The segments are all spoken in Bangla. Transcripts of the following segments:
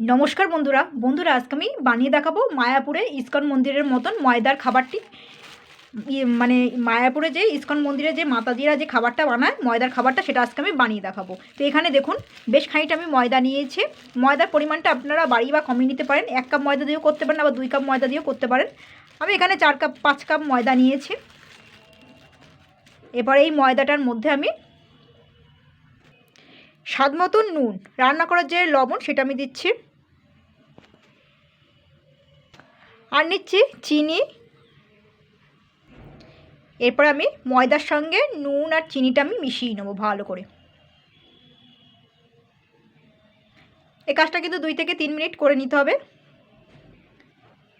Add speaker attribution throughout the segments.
Speaker 1: নমস্কার বন্ধুরা। বন্ধুরা, আজকে আমি বানিয়ে দেখাবো মায়াপুরে ইস্কন মন্দিরের মতন ময়দার খাবারটি। ইয়ে মানে মায়াপুরে যে ইস্কন মন্দিরে যে মাতাজিরা যে খাবারটা বানায়, ময়দার খাবারটা, সেটা আজকে আমি বানিয়ে দেখাবো। তো এখানে দেখুন, বেশ খানিকটা আমি ময়দা নিয়েছি। ময়দার পরিমাণটা আপনারা বাড়ি বা কমিয়ে নিতে পারেন। এক কাপ ময়দা দিয়েও করতে পারেন, আবার দুই কাপ ময়দা দিয়েও করতে পারেন। আমি এখানে চার কাপ, পাঁচ কাপ ময়দা নিয়েছি। এবার এই ময়দাটার মধ্যে আমি স্বাদ মতন নুন, রান্না করার যে লবণ, সেটা আমি দিচ্ছি। আর নিচ্ছি চিনি। এরপর আমি ময়দার সঙ্গে নুন আর চিনিটা আমি মিশিয়ে নেব ভালো করে। এই কাজটা কিন্তু দুই থেকে তিন মিনিট করে নিতে হবে।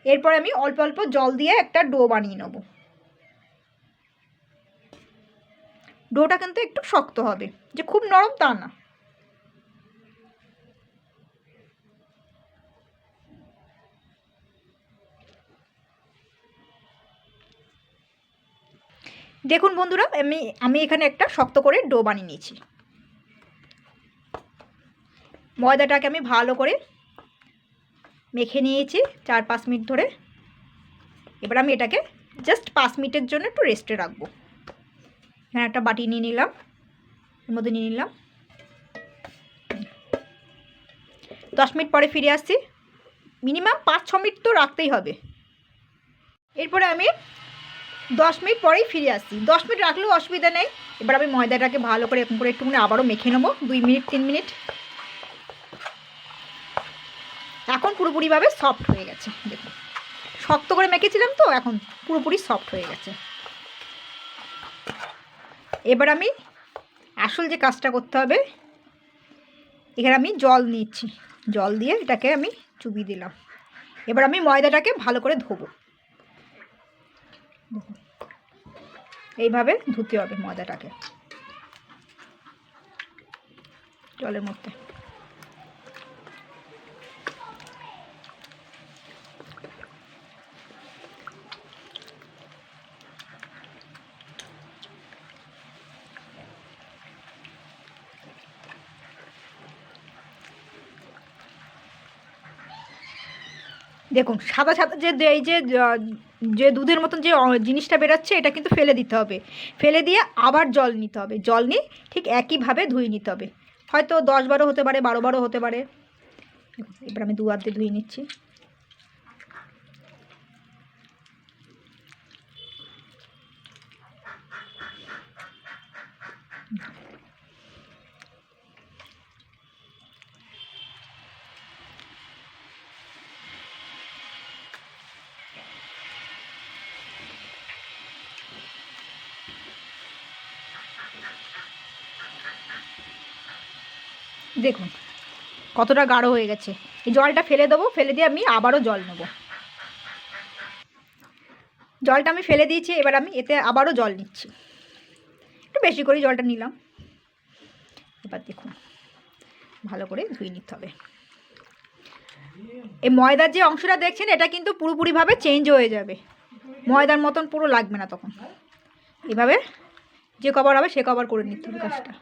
Speaker 1: এরপর আমি অল্প অল্প জল দিয়ে একটা ডো বানিয়ে নেব। ডোটা কিন্তু একটু শক্ত হবে, যে খুব নরম তা না। দেখুন বন্ধুরা, আমি আমি এখানে একটা শক্ত করে ডো বানিয়ে নিয়েছি। ময়দাটাকে আমি ভালো করে মেখে নিয়েছি চার পাঁচ মিনিট ধরে। এবার আমি এটাকে জাস্ট পাঁচ মিনিটের জন্য একটু রেস্টে রাখব। এখানে একটা বাটি নিয়ে নিলাম, এর মধ্যে নিয়ে নিলাম। দশ মিনিট পরে ফিরে আসছি। মিনিমাম পাঁচ ছ মিনিট তো রাখতেই হবে। এরপরে আমি দশ মিনিট পরেই ফিরে আসছি। দশ মিনিট রাখলেও অসুবিধা নেই। এবার আমি ময়দাটাকে ভালো করে এরকম করে একটুখানি আবারও মেখে নেব। দুই মিনিট, তিন মিনিট। এখন পুরোপুরিভাবে সফট হয়ে গেছে। দেখুন। শক্ত করে মেখেছিলাম তো, এখন পুরোপুরি সফট হয়ে গেছে। এবার আমি আসল যে কাজটা করতে হবে, এখানে আমি জল নিচ্ছি। জল দিয়ে এটাকে আমি চুবিয়ে দিলাম। এবার আমি ময়দাটাকে ভালো করে ধোবো। এইভাবে ধুতে হবে ময়দাটাকে। জলের মধ্যে। দেখুন সাদা সাদা যে এই যে যে দুধের মতন যে জিনিসটা বেরোচ্ছে, এটা কিন্তু ফেলে দিতে হবে। ফেলে দিয়ে আবার জল নিতে হবে। জল নিয়ে ঠিক একইভাবে ধুয়ে নিতে হবে। হয়তো দশ বারো হতে পারে, বারো বারো হতে পারে। এবার আমি দু আধ ধুয়ে নিচ্ছি। দেখুন, কতটা গাঢ় হয়ে গেছে। এই জলটা ফেলে দেবো, ফেলে দিয়ে আমি আবারও জল নেব। জলটা আমি ফেলে দিয়েছি, এবার আমি এতে আবারও জল নিচ্ছি। একটু বেশি করে জলটা নিলাম। এবার দেখুন, ভালো করে ধুয়ে নিতে হবে। এই ময়দার যে অংশটা দেখছেন, এটা কিন্তু পুরোপুরিভাবে চেঞ্জ হয়ে যাবে। ময়দার মতন পুরো লাগবে না তখন। এভাবে যে কভার হবে, সে কভার করে নিতে হবে কাজটা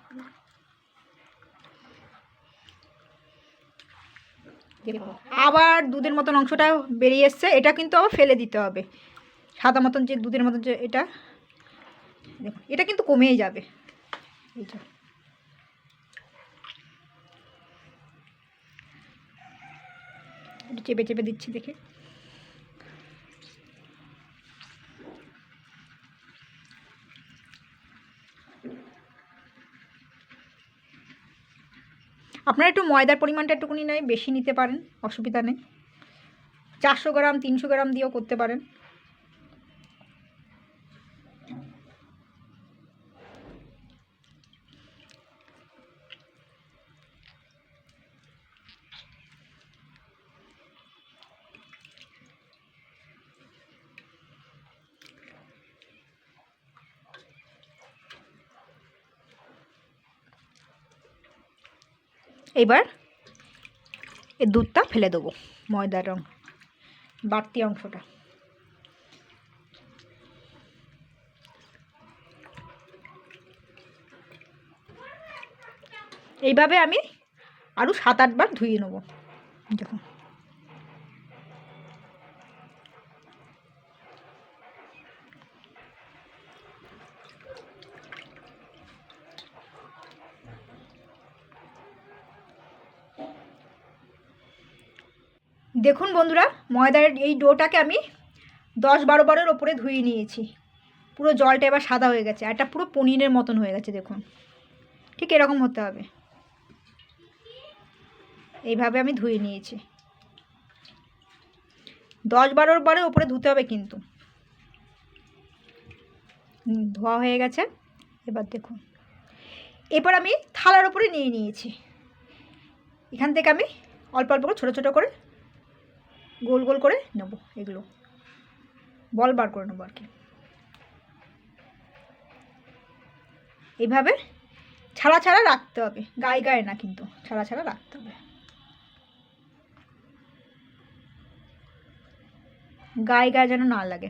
Speaker 1: আবার দুধের মতন অংশটা বেরিয়ে এসছে, এটা কিন্তু আবার ফেলে দিতে হবে। সাদা মতন যে দুধের মতন যে এটা, দেখুন, এটা কিন্তু কমেই যাবে। চেপে চেপে দিচ্ছি দেখে। আপনারা একটু ময়দার পরিমাণটা একটুকুনি নয়, বেশি নিতে পারেন, অসুবিধা নেই। চারশো গ্রাম, তিনশো গ্রাম দিয়েও করতে পারেন। এবার এর দুধটা ফেলে দেবো, ময়দার রং, বাড়তি অংশটা। এইভাবে আমি আরও সাত আটবার ধুয়ে নেব, দেখুন। দেখুন বন্ধুরা, ময়দার এই ডোটাকে আমি দশ বারো বারের ওপরে ধুয়ে নিয়েছি। পুরো জলটা এবার সাদা হয়ে গেছে, আর এটা পুরো পনিরের মতন হয়ে গেছে, দেখুন। ঠিক এরকম হতে হবে। এইভাবে আমি ধুয়ে নিয়েছি। দশ বারোর বারের ওপরে ধুতে হবে কিন্তু। ধোয়া হয়ে গেছে। এবার দেখুন। এবার আমি থালার ওপরে নিয়ে নিয়েছি। এখান থেকে আমি অল্প অল্প করে, ছোটো ছোটো করে গোল গোল করে নেব এগুলো। বল বার করে নেব আর কি। এইভাবে ছাড়া ছাড়া রাখতে হবে। গায়ে গায়ে না কিন্তু, ছাড়া ছাড়া রাখতে হবে। গায়ে গায়ে যেন না লাগে।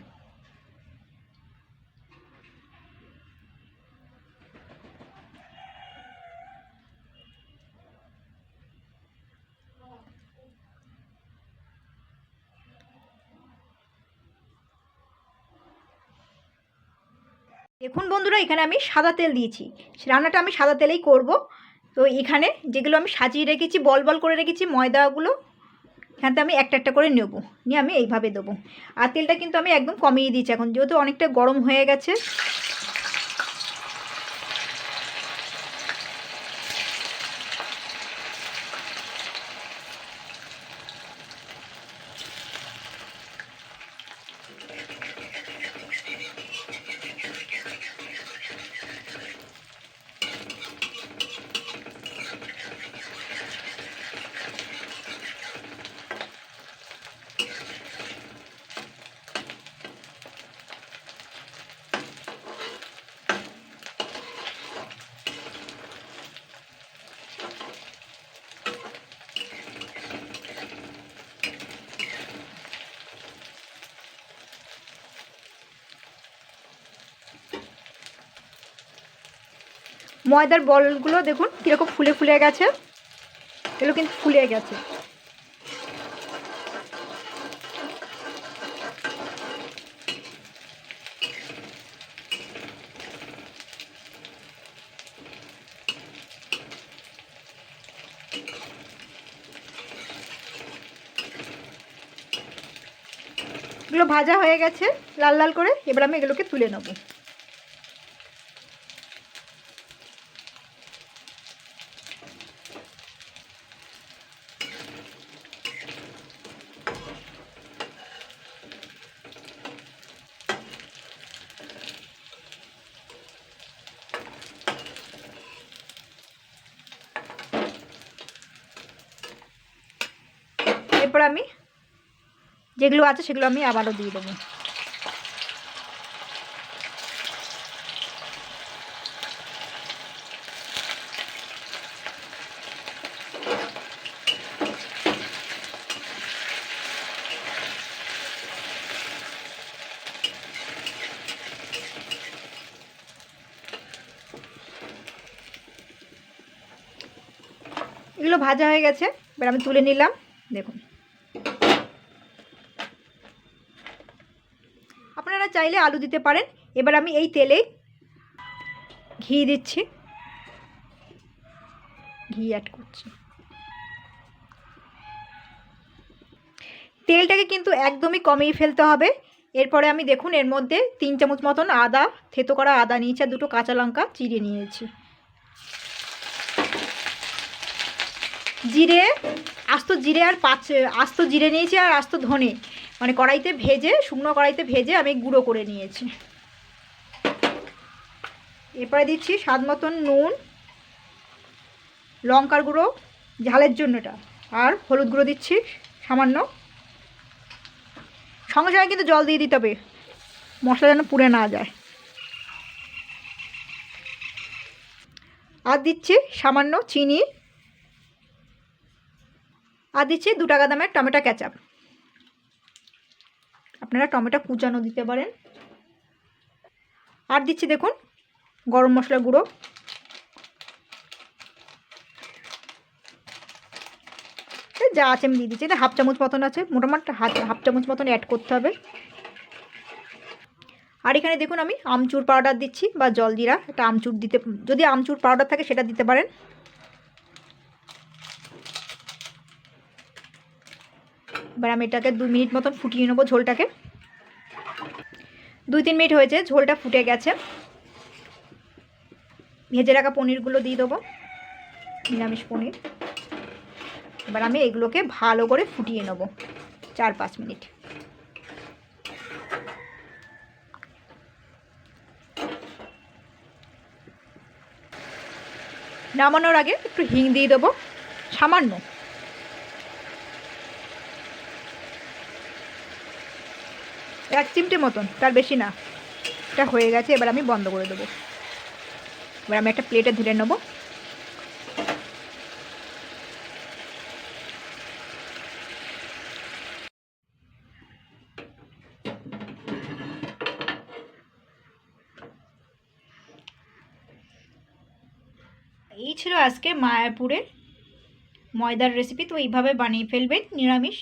Speaker 1: দেখুন বন্ধুরা, এখানে আমি সাদা তেল দিয়েছি। রান্নাটা আমি সাদা তেলেই করব। তো এখানে যেগুলো আমি সাজিয়ে রেখেছি, বল বল করে রেখেছি, ময়দাগুলো এখানতে আমি একটা একটা করে নেব। নিয়ে আমি এইভাবে দেবো। আর তেলটা কিন্তু আমি একদম কমিয়ে দিয়েছি এখন, যেহেতু অনেকটা গরম হয়ে গেছে। ময়দার বলগুলো দেখুন কীরকম ফুলে ফুলে গেছে। এগুলো কিন্তু ফুলে গেছে। এগুলো ভাজা হয়ে গেছে, লাল লাল করে। এবার আমি এগুলোকে তুলে নেব এরপর আমি যেগুলো আছে সেগুলো আমি আবারও দিয়ে দেবো। এগুলো ভাজা হয়ে গেছে, এবার আমি তুলে নিলাম দেখুন আপনারা চাইলে আলু দিতে পারেন। এবার আমি এই তেলে ঘি দিচ্ছি। ঘি অ্যাড করছি। তেলটাকে কিন্তু একদমই কমিয়ে ফেলতে হবে। এরপরে আমি দেখুন, এর মধ্যে তিন চামচ মতন আদা, থেতো করা আদা নিয়েছি আর দুটো কাঁচা লঙ্কা চিড়ে নিয়েছি। জিরে, আস্ত জিরে আর পাঁচ, আস্ত জিরে নিয়েছি আর আস্ত ধনে। মানে কড়াইতে ভেজে, শুকনো কড়াইতে ভেজে আমি গুঁড়ো করে নিয়েছি। এরপরে দিচ্ছি স্বাদ মতন নুন, লঙ্কার গুঁড়ো, ঝালের জন্য এটা। আর হলুদ গুঁড়ো দিচ্ছি, সামান্য। সঙ্গে সঙ্গে কিন্তু জল দিয়ে দিতে হবে, মশলা যেন পুড়ে না যায়। আর দিচ্ছি সামান্য চিনি। আর দিচ্ছি দু টাকা দামের টমেটো ক্যাচাপ আপনারা টমেটো কুচানো দিতে পারেন। আর দিচ্ছি দেখুন, গরম মশলা গুঁড়ো। যা আছে আমি দিয়ে দিচ্ছি। এটা হাফ চামচ মতন আছে, মোটামুটি হাফ চামচ মতন অ্যাড করতে হবে। আর এখানে দেখুন আমি আমচুর পাউডার দিচ্ছি বা জলজিরা এটা আমচুর দিতে, যদি আমচুর পাউডার থাকে সেটা দিতে পারেন। এবার আমি এটাকে দু মিনিট মতন ফুটিয়ে নেব ঝোলটাকে। দুই তিন মিনিট হয়েছে, ঝোলটা ফুটে গেছে। ভেজে রাখা পনিরগুলো দিয়ে দেবো, নিরামিষ পনির। এবার আমি এগুলোকে ভালো করে ফুটিয়ে নেব, চার পাঁচ মিনিট। নামানোর আগে একটু হিং দিয়ে দেবো, সামান্য। এক চিমটে মতন, তার বেশি না। এটা হয়ে গেছে, এবার আমি বন্ধ করে দেবো। এবার আমি একটা প্লেটে ধরে নেব। এই ছিল আজকে মায়াপুরের ময়দার রেসিপি তো এইভাবে বানিয়ে ফেলবেন, নিরামিষ।